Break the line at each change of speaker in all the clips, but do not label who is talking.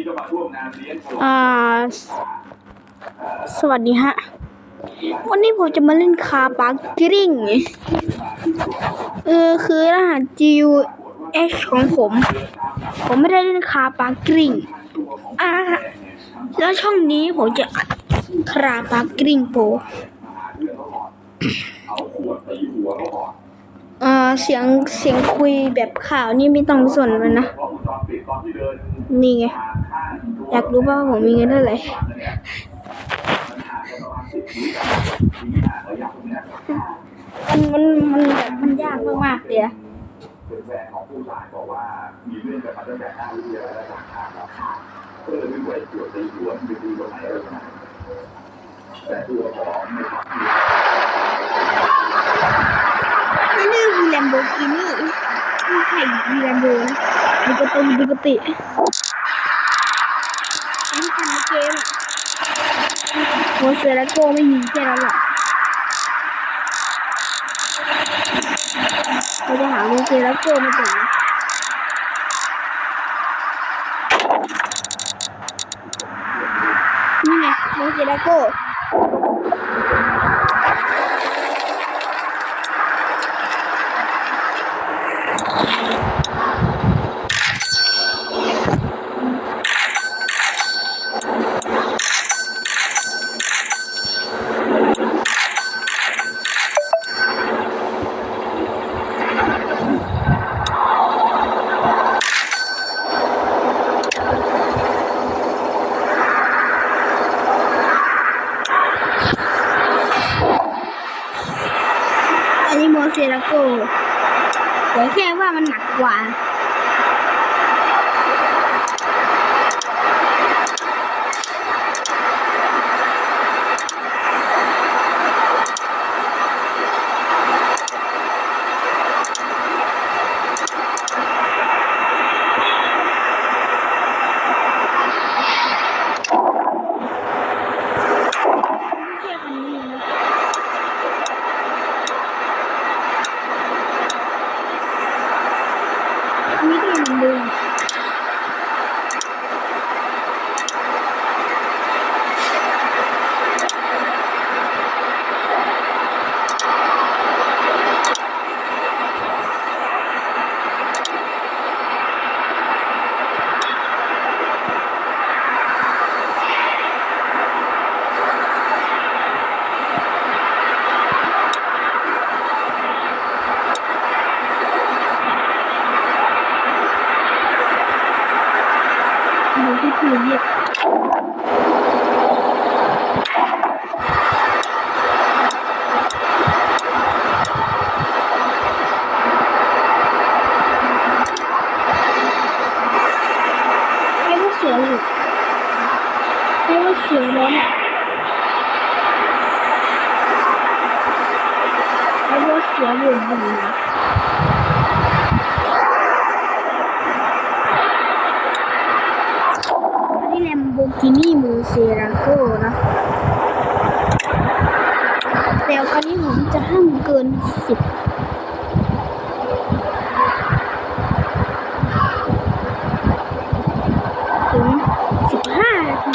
นี้ก็มาร่วมงานเลี้ยงฉลอง
อ่า สวัสดีฮะ วันนี้ผมจะมาเล่นคาปาร์กริงเออคือรหัส GUH ของผม ผมไม่ได้เล่นคาปาร์กริงอ่าแล้วช่องนี้ผมจะอัดคาปาร์กริงโปรเออเสียงเสียงคุยแบบข่าวนี่ไม่ต้องสนมันนะ
นี่
ไง อยากรู้ป่าว่าผมมีเงินเท่าไหร่มันมันมันแบบมันยากมากๆเลยอะ
เป็นแฟนของผู้ตายบอกว่ามีเรื่องกันมาตั้งแต่หน้าวิทยาลัยและต่างทางแล้วก็เลยไม่ไหวตรวจตีหัวไปตีตรงไหนอะไรตรงไหนแต่ตัวของในความที่
อันนี้คือแลมโบกินี่ไม่ใช่มีแลมโบนะดูกติดูกติอันนี้ทำใน เกมอะโมเซราโกไม่มีแค่นั้นหละเราจะหาโมเซราโกมาจากไหนนี่ไงโมเซราโก เซราโกแต่แค่ว่ามันหนักกว่า เทียบกันนี่นะ อัน นี้ก็ยังเหมือนเกินี่มูเซราโกนะแต่คันนี้ผมจะห้ามเกินสิบถึงสิบห้านาที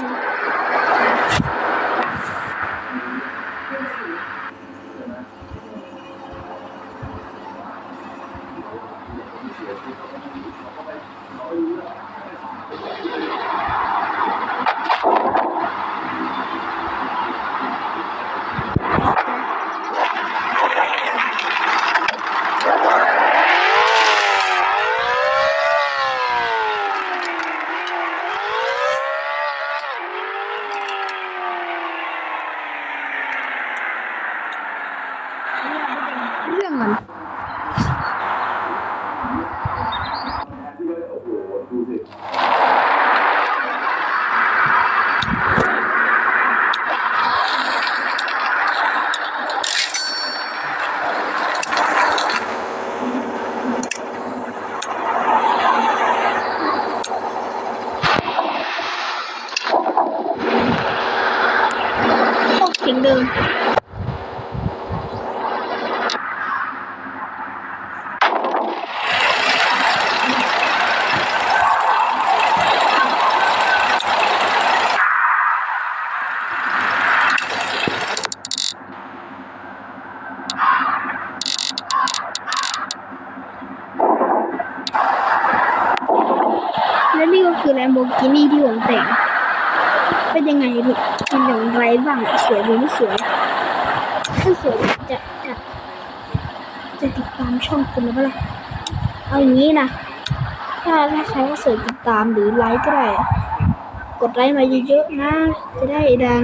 และนี่ก็คือแลมโบกินี่ที่ผมแต่ง เป็นยังไงลูกเป็นอย่างไรบ้างสวยหรือไม่สวย ถ้าสวยจะจะจะติดตามช่องคุณหรือเปล่าเอาอย่างนี้นะถ้าถ้าใครว่าสวยติดตามหรือไลค์ก็ได้ กดไลค์มาเยอะๆนะ จะได้ดัง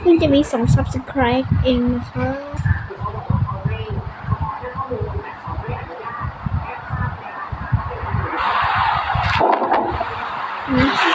เพิ่งจะมีสอง subscribe เองนะคะนี่